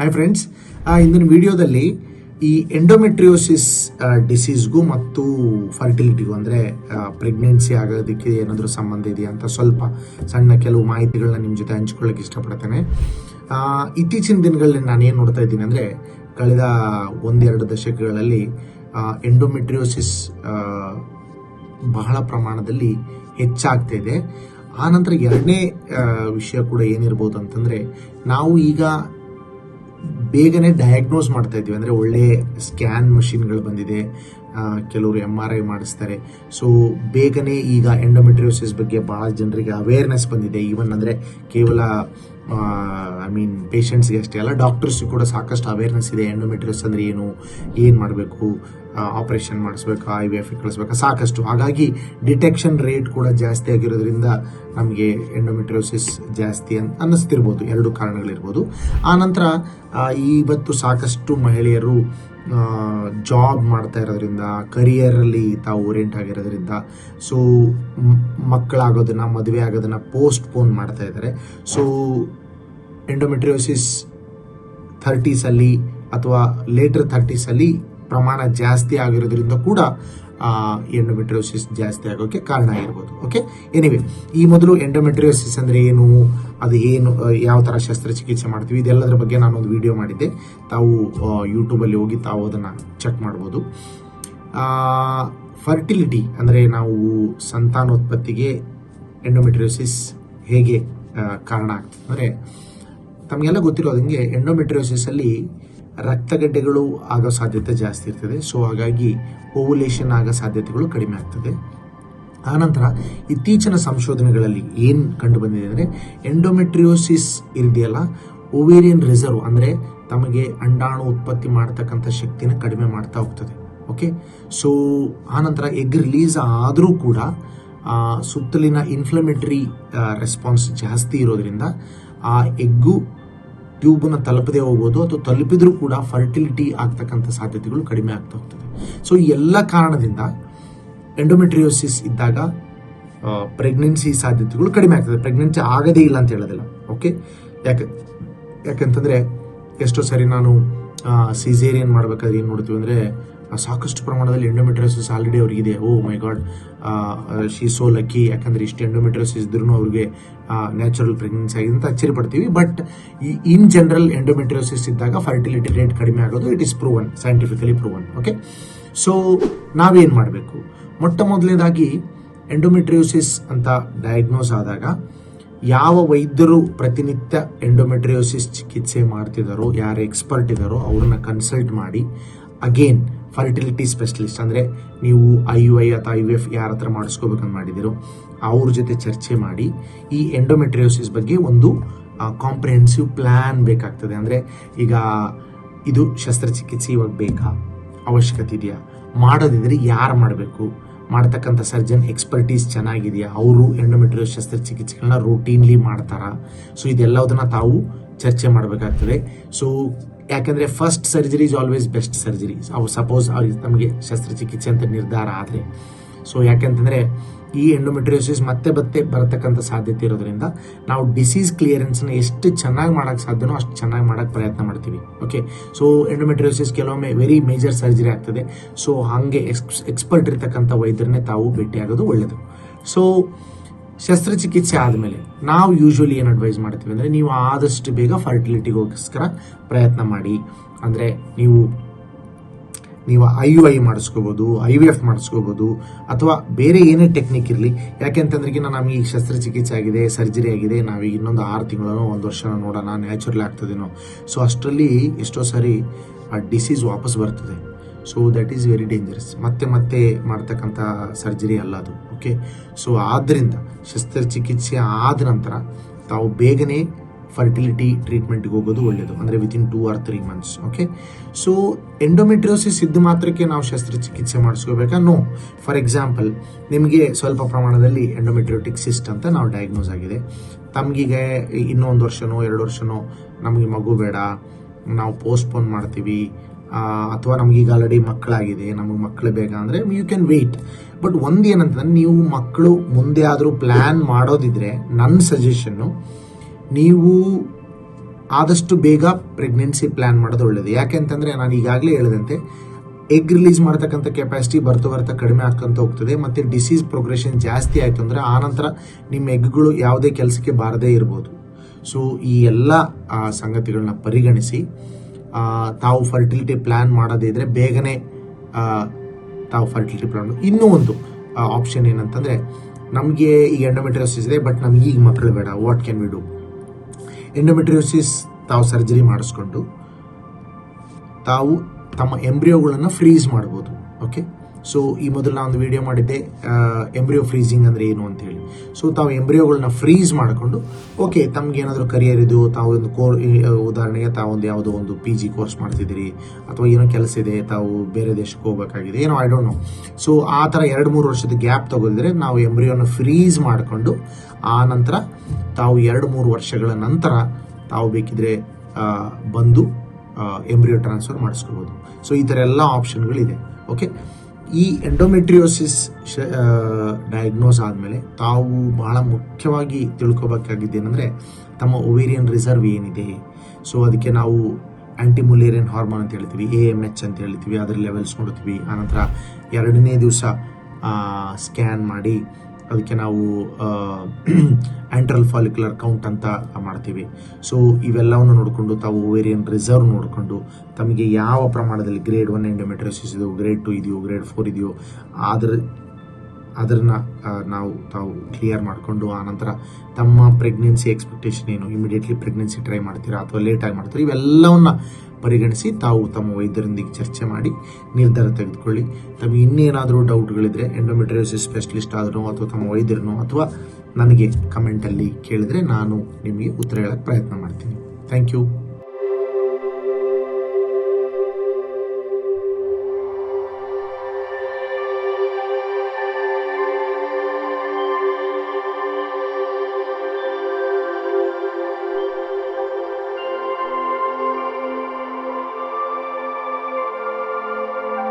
Hi friends ಇಂದಿನ ವಿಡಿಯೋದಲ್ಲಿ ಈ ಎಂಡೋಮೆಟ್ರಿಯೋಸಿಸ್ ಡಿಸೀಸ್ಗೂ ಮತ್ತು ಫರ್ಟಿಲಿಟಿಗೂ ಅಂದರೆ ಪ್ರೆಗ್ನೆನ್ಸಿ ಆಗೋದಕ್ಕೆ ಏನಾದರೂ ಸಂಬಂಧ ಇದೆಯಾ ಅಂತ ಸ್ವಲ್ಪ ಸಣ್ಣ ಕೆಲವು ಮಾಹಿತಿಗಳನ್ನ ನಿಮ್ಮ ಜೊತೆ ಹಂಚ್ಕೊಳ್ಳೋಕೆ ಇಷ್ಟಪಡ್ತೇನೆ. ಇತ್ತೀಚಿನ ದಿನಗಳಲ್ಲಿ ನಾನೇನು ನೋಡ್ತಾ ಇದ್ದೀನಿ ಅಂದರೆ, ಕಳೆದ ಒಂದೆರಡು ದಶಕಗಳಲ್ಲಿ ಎಂಡೋಮೆಟ್ರಿಯೋಸಿಸ್ ಬಹಳ ಪ್ರಮಾಣದಲ್ಲಿ ಹೆಚ್ಚಾಗ್ತಾ ಇದೆ. ಆನಂತರ ಎರಡನೇ ವಿಷಯ ಕೂಡ ಏನಿರ್ಬೋದು ಅಂತಂದರೆ, ನಾವು ಈಗ ಬೇಗನೆ ಡಯಾಗ್ನೋಸ್ ಮಾಡ್ತಾ ಇದ್ದೀವಿ. ಅಂದರೆ ಒಳ್ಳೆ ಸ್ಕ್ಯಾನ್ ಮಷಿನ್ಗಳು ಬಂದಿದೆ. ಕೆಲವರು ಎಂ ಆರ್ ಐ ಮಾಡಿಸ್ತಾರೆ. ಸೊ ಬೇಗನೆ ಈಗ ಎಂಡೋಮೆಟ್ರಿಯೋಸಿಸ್ ಬಗ್ಗೆ ಭಾಳ ಜನರಿಗೆ ಅವೇರ್ನೆಸ್ ಬಂದಿದೆ. ಈವನ್ ಅಂದರೆ ಕೇವಲ ಐ ಮೀನ್ ಪೇಷಂಟ್ಸ್ಗೆ ಅಷ್ಟೇ ಅಲ್ಲ ಡಾಕ್ಟರ್ಸ್ ಕೂಡ ಸಾಕಷ್ಟು ಅವೇರ್ನೆಸ್ ಇದೆ. ಎಂಡೋಮೆಟ್ರಿಯೋಸ್ ಅಂದರೆ ಏನು? ಏನು ಮಾಡಬೇಕು? ಆಪರೇಷನ್ ಮಾಡಿಸ್ಬೇಕಾ ಐ ವಿ ಎಫ್ ಕಳಿಸ್ಬೇಕಾ. ಸಾಕಷ್ಟು. ಹಾಗಾಗಿ ಡಿಟೆಕ್ಷನ್ ರೇಟ್ ಕೂಡ ಜಾಸ್ತಿ ಆಗಿರೋದ್ರಿಂದ ನಮಗೆ ಎಂಡೋಮೆಟ್ರಿಯೋಸಿಸ್ ಜಾಸ್ತಿ ಅಂತ ಅನ್ನಿಸ್ತಿರ್ಬೋದು. ಎರಡು ಕಾರಣಗಳಿರ್ಬೋದು. ಆನಂತರ ಆ, ಇವತ್ತು ಸಾಕಷ್ಟು ಮಹಿಳೆಯರು ಜಾಬ್ ಮಾಡ್ತಾ ಇರೋದ್ರಿಂದ ಕರಿಯರಲ್ಲಿ ತಾವು ಓರಿಯೆಂಟ್ ಆಗಿರೋದ್ರಿಂದ ಸೊ ಮಕ್ಕಳಾಗೋದನ್ನು ಮದುವೆ ಆಗೋದನ್ನ ಪೋಸ್ಟ್ ಪೋನ್ ಮಾಡ್ತಾ ಇದ್ದಾರೆ. ಸೊ ಎಂಡೋಮೆಟ್ರಿಯೋಸಿಸ್ ಥರ್ಟೀಸಲ್ಲಿ ಅಥವಾ ಲೇಟರ್ ಥರ್ಟೀಸಲ್ಲಿ ಪ್ರಮಾಣ ಜಾಸ್ತಿ ಆಗಿರೋದ್ರಿಂದ ಕೂಡ ಎಂಡೋಮೆಟ್ರಿಯೋಸಿಸ್ ಜಾಸ್ತಿ ಆಗೋಕ್ಕೆ ಕಾರಣ ಆಗಿರ್ಬೋದು ಓಕೆ ಎನಿವೆ ಈ ಮೊದಲು ಎಂಡೋಮೆಟ್ರಿಯೋಸಿಸ್ ಅಂದರೆ ಏನು, ಅದು ಏನು ಯಾವ ಥರ ಶಸ್ತ್ರಚಿಕಿತ್ಸೆ ಮಾಡ್ತೀವಿ, ಇದೆಲ್ಲದರ ಬಗ್ಗೆ ನಾನೊಂದು ವಿಡಿಯೋ ಮಾಡಿದ್ದೆ. ತಾವು ಯೂಟ್ಯೂಬಲ್ಲಿ ಹೋಗಿ ತಾವು ಅದನ್ನು ಚೆಕ್ ಮಾಡ್ಬೋದು. ಫರ್ಟಿಲಿಟಿ ಅಂದರೆ ನಾವು ಸಂತಾನೋತ್ಪತ್ತಿಗೆ ಎಂಡೋಮೆಟ್ರಿಯೋಸಿಸ್ ಹೇಗೆ ಕಾರಣ ಆಗ್ತದೆ ಅಂದರೆ, ತಮಗೆಲ್ಲ ಗೊತ್ತಿರೋದಂಗೆ ಎಂಡೋಮೆಟ್ರಿಯೋಸಿಸ್ ಅಲ್ಲಿ ರಕ್ತಗಡ್ಡೆಗಳು ಆಗೋ ಸಾಧ್ಯತೆ ಜಾಸ್ತಿ ಇರ್ತದೆ. ಸೊ ಹಾಗಾಗಿ ಓವುಲೇಷನ್ ಆಗೋ ಸಾಧ್ಯತೆಗಳು ಕಡಿಮೆ ಆಗ್ತದೆ. ಆನಂತರ ಇತ್ತೀಚಿನ ಸಂಶೋಧನೆಗಳಲ್ಲಿ ಏನು ಕಂಡು ಬಂದಿದೆ ಅಂದರೆ ಎಂಡೋಮೆಟ್ರಿಯೋಸಿಸ್ ಇದೆಯಲ್ಲ ಓವೇರಿಯನ್ ರಿಸರ್ವ್ ಅಂದರೆ ತಮಗೆ ಅಂಡಾಣು ಉತ್ಪತ್ತಿ ಮಾಡ್ತಕ್ಕಂಥ ಶಕ್ತಿನ ಕಡಿಮೆ ಮಾಡ್ತಾ ಹೋಗ್ತದೆ. ಓಕೆ ಸೊ ಆನಂತರ ಎಗ್ ರಿಲೀಸ್ ಆದರೂ ಕೂಡ ಸುತ್ತಲಿನ ಇನ್ಫ್ಲಮೇಟರಿ ರೆಸ್ಪಾನ್ಸ್ ಜಾಸ್ತಿ ಇರೋದ್ರಿಂದ ಆ ಎಗ್ಗು ಟ್ಯೂಬ್ನ ತಲುಪದೆ ಹೋಗ್ಬೋದು ಅಥವಾ ತಲುಪಿದ್ರೂ ಕೂಡ ಫರ್ಟಿಲಿಟಿ ಆಗ್ತಕ್ಕಂಥ ಸಾಧ್ಯತೆಗಳು ಕಡಿಮೆ ಆಗ್ತಾ ಹೋಗ್ತದೆ. ಸೊ ಈ ಎಲ್ಲ ಕಾರಣದಿಂದ ಎಂಡೋಮೆಟ್ರಿಯೋಸಿಸ್ ಇದ್ದಾಗ ಪ್ರೆಗ್ನೆನ್ಸಿ ಸಾಧ್ಯತೆಗಳು ಕಡಿಮೆ ಆಗ್ತದೆ. ಪ್ರೆಗ್ನೆನ್ಸಿ ಆಗದೇ ಇಲ್ಲ ಅಂತ ಹೇಳೋದಿಲ್ಲ. ಓಕೆ ಯಾಕೆ, ಯಾಕಂತಂದರೆ ಎಷ್ಟೋ ಸರಿ ನಾನು ಸೀಸೇರಿಯನ್ ಮಾಡಬೇಕಾದ್ರೆ ಏನು ನೋಡ್ತೀವಿ ಅಂದರೆ ಸಾಕಷ್ಟು ಪ್ರಮಾಣದಲ್ಲಿ ಎಂಡೋಮೆಟ್ರಿಯೋಸಿಸ್ ಆಲ್ರೆಡಿ ಅವ್ರಿಗಿದೆ ಓ my god she so lucky ಯಾಕಂದರೆ ಇಷ್ಟು ಎಂಡೋಮೆಟ್ರಿಯೋಸಿಸ್ ಇದ್ರೂ ಅವ್ರಿಗೆ ನ್ಯಾಚುರಲ್ ಪ್ರೆಗ್ನೆನ್ಸಿ ಆಗಿದೆ ಅಂತ ಅಚ್ಚರಿ ಪಡ್ತೀವಿ ಬಟ್ ಇನ್ ಜನರಲ್ ಎಂಡೋಮೆಟ್ರಿಯೋಸಿಸ್ ಇದ್ದಾಗ ಫರ್ಟಿಲಿಟಿ ರೇಟ್ ಕಡಿಮೆ ಆಗೋದು it is proven scientifically proven okay so ನಾವೇನು ಮಾಡಬೇಕು? ಮೊಟ್ಟ ಮೊದಲನೇದಾಗಿ ಎಂಡೋಮೆಟ್ರಿಯೋಸಿಸ್ ಅಂತ ಡಯಾಗ್ನೋಸ್ ಆದಾಗ ಯಾವ ವೈದ್ಯರು ಪ್ರತಿನಿತ್ಯ ಎಂಡೋಮೆಟ್ರಿಯೋಸಿಸ್ ಚಿಕಿತ್ಸೆ ಮಾಡ್ತಿದ್ದಾರೋ ಯಾರು ಎಕ್ಸ್ಪರ್ಟ್ ಇದ್ದಾರೋ ಅವ್ರನ್ನ ಕನ್ಸಲ್ಟ್ ಮಾಡಿ ಅಗೇನ್ ಫರ್ಟಿಲಿಟಿ ಸ್ಪೆಷಲಿಸ್ಟ್ ಅಂದರೆ ನೀವು ಐ ಯು ಐ ಅಥವಾ ಐ ಯು ಎಫ್ ಯಾರ ಹತ್ರ ಮಾಡಿಸ್ಕೋಬೇಕಂತ ಮಾಡಿದಿರೋ ಅವ್ರ ಜೊತೆ ಚರ್ಚೆ ಮಾಡಿ ಈ ಎಂಡೋಮೆಟ್ರಿಯೋಸಿಸ್ ಬಗ್ಗೆ ಒಂದು ಕಾಂಪ್ರಿಹೆನ್ಸಿವ್ ಪ್ಲ್ಯಾನ್ ಬೇಕಾಗ್ತದೆ. ಅಂದರೆ ಈಗ ಇದು ಶಸ್ತ್ರಚಿಕಿತ್ಸೆ ಇವಾಗ ಬೇಕಾ? ಅವಶ್ಯಕತೆ ಇದೆಯಾ? ಮಾಡೋದಿದ್ರೆ ಯಾರು ಮಾಡಬೇಕು? ಮಾಡ್ತಕ್ಕಂಥ ಸರ್ಜನ್ ಎಕ್ಸ್ಪರ್ಟೀಸ್ ಚೆನ್ನಾಗಿದೆಯಾ? ಅವರು ಎಂಡೋಮೆಟ್ರಿಯೋ ಶಸ್ತ್ರಚಿಕಿತ್ಸೆಗಳನ್ನ ರೂಟೀನ್ಲಿ ಮಾಡ್ತಾರಾ? ಸೊ ಇದೆಲ್ಲದನ್ನ ತಾವು ಚರ್ಚೆ ಮಾಡಬೇಕಾಗ್ತದೆ. ಸೊ ಯಾಕಂದರೆ first surgery is always best surgery ಅವು ಸಪೋಸ್ ನಮಗೆ ಶಸ್ತ್ರಚಿಕಿತ್ಸೆ ಅಂತ ನಿರ್ಧಾರ ಆದರೆ. ಸೊ ಯಾಕೆಂತಂದ್ರೆ ಈ ಎಂಡೋಮೆಟ್ರಿಯೋಸಿಸ್ ಮತ್ತೆ ಮತ್ತೆ ಬರತಕ್ಕಂಥ ಸಾಧ್ಯತೆ ಇರೋದ್ರಿಂದ ನಾವು ಡಿಸೀಸ್ ಕ್ಲಿಯರೆನ್ಸ್ನ ಎಷ್ಟು ಚೆನ್ನಾಗಿ ಮಾಡೋಕ್ಕೆ ಸಾಧ್ಯನೋ ಅಷ್ಟು ಚೆನ್ನಾಗಿ ಮಾಡೋಕ್ಕೆ ಪ್ರಯತ್ನ ಮಾಡ್ತೀವಿ. ಓಕೆ ಸೊ ಎಂಡೋಮೆಟ್ರಿಯೋಸಿಸ್ ಕೆಲವೊಮ್ಮೆ ವೆರಿ ಮೇಜರ್ ಸರ್ಜರಿ ಆಗ್ತದೆ. ಸೊ ಹಾಗೆ ಎಕ್ಸ್ ಎಕ್ಸ್ಪರ್ಟ್ ಇರ್ತಕ್ಕಂಥ ವೈದ್ಯರನ್ನೇ ತಾವು ಭೇಟಿಯಾಗೋದು ಒಳ್ಳೆಯದು ಸೊ ಶಸ್ತ್ರಚಿಕಿತ್ಸೆ ಆದಮೇಲೆ ನಾವು ಯೂಶ್ವಲಿ ಏನು ಅಡ್ವೈಸ್ ಮಾಡ್ತೀವಿ ಅಂದರೆ ನೀವು ಆದಷ್ಟು ಬೇಗ ಫರ್ಟಿಲಿಟಿಗೋಸ್ಕರ ಪ್ರಯತ್ನ ಮಾಡಿ. ಅಂದರೆ ನೀವು ನೀವು ಐ ಯು ಐ ಮಾಡಿಸ್ಕೋಬೋದು ಐ ವಿ ಎಫ್ ಮಾಡಿಸ್ಕೋಬೋದು, ಅಥವಾ ಬೇರೆ ಏನೇ ಟೆಕ್ನಿಕ್ ಇರಲಿ. ಯಾಕೆಂತಂದ್ರೆ ನಮಗೆ ಈಗ ಶಸ್ತ್ರಚಿಕಿತ್ಸೆ ಆಗಿದೆ ಸರ್ಜರಿ ಆಗಿದೆ, ನಾವೀಗ ಇನ್ನೊಂದು ಆರು ತಿಂಗಳೋ ಒಂದು ವರ್ಷ ನೋಡೋಣ ನ್ಯಾಚುರಲ್ ಆಗ್ತದೇನೋ. ಸೊ ಅಷ್ಟರಲ್ಲಿ ಎಷ್ಟೋ ಸಾರಿ ಆ ಡಿಸೀಸ್ ವಾಪಸ್ ಬರ್ತದೆ. So that is very dangerous ಮತ್ತೆ ಮತ್ತೆ ಮಾಡ್ತಕ್ಕಂಥ ಸರ್ಜರಿ ಅಲ್ಲ ಅದು. ಓಕೆ ಸೊ ಆದ್ದರಿಂದ ಶಸ್ತ್ರಚಿಕಿತ್ಸೆ ಆದ ನಂತರ ತಾವು ಬೇಗನೆ ಫರ್ಟಿಲಿಟಿ ಟ್ರೀಟ್ಮೆಂಟ್ಗೆ ಹೋಗೋದು ಒಳ್ಳೆಯದು ಅಂದರೆ within two or three months okay so endometriosis ಇದ್ದ ಮಾತ್ರಕ್ಕೆ ನಾವು ಶಸ್ತ್ರಚಿಕಿತ್ಸೆ ಮಾಡಿಸ್ಕೋಬೇಕಾ? ನೋ ಫಾರ್ ಎಕ್ಸಾಂಪಲ್ ನಿಮಗೆ ಸ್ವಲ್ಪ ಪ್ರಮಾಣದಲ್ಲಿ ಎಂಡೋಮೆಟ್ರಿಯೋಟಿಕ್ ಸಿಸ್ಟ್ ಅಂತ ನಾವು ಡಯಾಗ್ನೋಸ್ ಆಗಿದೆ. ತಮಗೀಗ ಇನ್ನೊಂದು ವರ್ಷನೋ, ಎರಡು ವರ್ಷನೋ ನಮಗೆ ಮಗು ಬೇಡ. ನಾವು ಪೋಸ್ಟ್ಪೋನ್ ಮಾಡ್ತೀವಿ. ಅಥವಾ ನಮಗೀಗ ಆಲ್ರೆಡಿ ಮಕ್ಕಳಾಗಿದೆ, ನಮಗೆ ಮಕ್ಕಳು ಬೇಕಾ ಅಂದರೆ ಯು ಕ್ಯಾನ್ ವೆಯ್ಟ್ ಬಟ್ ಒಂದು ಏನಂತಂದ್ರೆ, ನೀವು ಮಕ್ಕಳು ಮುಂದೆ ಆದರೂ ಪ್ಲ್ಯಾನ್ ಮಾಡೋದಿದ್ರೆ ನನ್ನ ಸಜೆಷನ್ನು ನೀವು ಆದಷ್ಟು ಬೇಗ ಪ್ರೆಗ್ನೆನ್ಸಿ ಪ್ಲ್ಯಾನ್ ಮಾಡೋದು ಒಳ್ಳೆಯದು ಯಾಕೆ ಅಂತಂದರೆ ನಾನು ಈಗಾಗಲೇ ಹೇಳಿದಂತೆ ಎಗ್ ರಿಲೀಸ್ ಮಾಡ್ತಕ್ಕಂಥ ಕೆಪಾಸಿಟಿ ಬರ್ತಾ ಬರ್ತಾ ಕಡಿಮೆ ಆಗ್ಕೊಂತ ಹೋಗ್ತದೆ, ಮತ್ತು ಡಿಸೀಸ್ ಪ್ರೋಗ್ರೆಷನ್ ಜಾಸ್ತಿ ಆಯಿತು ಅಂದರೆ ಆನಂತರ ನಿಮ್ಮ ಎಗ್ಗಳು ಯಾವುದೇ ಕೆಲಸಕ್ಕೆ ಬಾರದೇ ಇರ್ಬೋದು. ಸೊ ಈ ಎಲ್ಲ ಸಂಗತಿಗಳನ್ನ ಪರಿಗಣಿಸಿ ತಾವು ಫರ್ಟಿಲಿಟಿ ಪ್ಲ್ಯಾನ್ ಮಾಡೋದಿದ್ರೆ ಬೇಗನೆ ತಾವು ಫರ್ಟಿಲಿಟಿ ಪ್ಲ್ಯಾನ್ ಇನ್ನೂ ಒಂದು ಆಪ್ಷನ್ ಏನಂತಂದರೆ, ನಮಗೆ ಈ ಎಂಡೋಮೆಟ್ರಿಯೋಸಿಸ್ ಇದೆ ಬಟ್ ನಮ್ಗೆ ಈಗ ಮಕ್ಕಳು ಬೇಡ. What can we do endometriosis ತಾವು ಸರ್ಜರಿ ಮಾಡಿಸ್ಕೊಂಡು, ತಾವು ತಮ್ಮ ಎಂಬ್ರಿಯೋಗಳನ್ನು ಫ್ರೀಸ್ ಮಾಡ್ಬೋದು ಓಕೆ ಸೊ ಈ ಮೊದಲು ನಾನು ಒಂದು ವಿಡಿಯೋ ಮಾಡಿದ್ದೆ ಎಂಬ್ರಿಯೋ ಫ್ರೀಸಿಂಗ್ ಅಂದರೆ ಏನು ಅಂತ ಹೇಳಿ. ಸೊ ತಾವು ಎಂಬ್ರಿಯೋಗಳನ್ನ ಫ್ರೀಸ್ ಮಾಡಿಕೊಂಡು ಓಕೆ ತಮ್ಗೆ ಏನಾದರೂ ಕರಿಯರ್ ಇದು ತಾವು ಒಂದು ಕೋರ್ ಉದಾಹರಣೆಗೆ ತಾವು ಒಂದು ಯಾವುದೋ ಒಂದು ಪಿ ಜಿ ಕೋರ್ಸ್ ಮಾಡ್ತಿದ್ದೀರಿ, ಅಥವಾ ಏನೋ ಕೆಲಸ ಇದೆ, ತಾವು ಬೇರೆ ದೇಶಕ್ಕೆ ಹೋಗಬೇಕಾಗಿದೆ, ಏನೋ ಐ ಡೋಂಟ್ ನೋ ಸೊ ಆ ಥರ ಎರಡು ಮೂರು ವರ್ಷದ ಗ್ಯಾಪ್ ತಗೊಂಡಿದ್ರೆ ನಾವು ಎಂಬ್ರಿಯೋನ ಫ್ರೀಸ್ ಮಾಡಿಕೊಂಡು, ಆ ನಂತರ ತಾವು ಎರಡು ಮೂರು ವರ್ಷಗಳ ನಂತರ ತಾವು ಬೇಕಿದ್ರೆ ಬಂದು ಎಂಬ್ರಿಯೋ ಟ್ರಾನ್ಸ್ಫರ್ ಮಾಡಿಸ್ಕೋಬೋದು ಸೊ ಈ ಥರ ಎಲ್ಲ ಆಪ್ಷನ್ಗಳಿದೆ ಓಕೆ ಈ ಎಂಡೋಮೆಟ್ರಿಯೋಸಿಸ್ ಡಯಾಗ್ನೋಸ್ ಆದಮೇಲೆ ತಾವು ಬಹಳ ಮುಖ್ಯವಾಗಿ ತಿಳ್ಕೊಬೇಕಾಗಿದ್ದೇನೆಂದರೆ ತಮ್ಮ ಒವೇರಿಯನ್ ರಿಸರ್ವ್ ಏನಿದೆ. ಸೊ ಅದಕ್ಕೆ ನಾವು ಆ್ಯಂಟಿಮುಲೇರಿಯನ್ ಹಾರ್ಮೋನ್ ಅಂತ ಹೇಳ್ತೀವಿ ಎ ಎಂ ಎಚ್ ಅಂತ ಹೇಳ್ತೀವಿ, ಅದರ ಲೆವೆಲ್ಸ್ ನೋಡ್ತೀವಿ. ಆನಂತರ ಎರಡನೇ ದಿವಸ ಸ್ಕ್ಯಾನ್ ಮಾಡಿ ಅದಕ್ಕೆ ನಾವು ಆ್ಯಂಟ್ರಲ್ ಫಾಲಿಕ್ಯುಲರ್ ಕೌಂಟ್ ಅಂತ ಮಾಡ್ತೀವಿ. ಸೊ ಇವೆಲ್ಲವನ್ನು ನೋಡಿಕೊಂಡು ತಾವು ಓವೇರಿಯನ್ ರಿಸರ್ವ್ ನೋಡಿಕೊಂಡು ತಮಗೆ ಯಾವ ಪ್ರಮಾಣದಲ್ಲಿ ಗ್ರೇಡ್ ಒನ್ ಎಂಡೋಮೆಟ್ರೋಸಿಸ್ ಇದೆಯೋ ಗ್ರೇಡ್ ಟು ಇದೆಯೋ ಗ್ರೇಡ್ ಫೋರ್ ಇದೆಯೋ ಅದ್ರ ಅದನ್ನ ನಾವು, ತಾವು ಕ್ಲಿಯರ್ ಮಾಡಿಕೊಂಡು ಆನಂತರ ತಮ್ಮ ಪ್ರೆಗ್ನೆನ್ಸಿ ಎಕ್ಸ್ಪೆಕ್ಟೇಷನ್ ಏನು ಇಮಿಡಿಯೇಟ್ಲಿ ಪ್ರೆಗ್ನೆನ್ಸಿ ಟ್ರೈ ಮಾಡ್ತೀರಾ ಅಥವಾ ಲೇಟಾಗಿ ಮಾಡ್ತೀರಾ, ಇವೆಲ್ಲವನ್ನ ಪರಿಗಣಿಸಿ ತಾವು ತಮ್ಮ ವೈದ್ಯರೊಂದಿಗೆ ಚರ್ಚೆ ಮಾಡಿ ನಿರ್ಧಾರ ತೆಗೆದುಕೊಳ್ಳಿ. ತಮ್ಮ ಇನ್ನೇನಾದರೂ ಡೌಟ್ಗಳಿದ್ರೆ ಎಂಡೋಮೆಟ್ರಿಯೋಸಿಸ್ ಸ್ಪೆಷಲಿಸ್ಟ್ ಆದರೂ ಅಥವಾ ತಮ್ಮ ವೈದ್ಯರನ್ನು ಅಥವಾ ನನಗೆ ಕಮೆಂಟಲ್ಲಿ ಕೇಳಿದರೆ ನಾನು ನಿಮಗೆ ಉತ್ತರ ಹೇಳಕ್ಕೆ ಪ್ರಯತ್ನ ಮಾಡ್ತೀನಿ. Thank you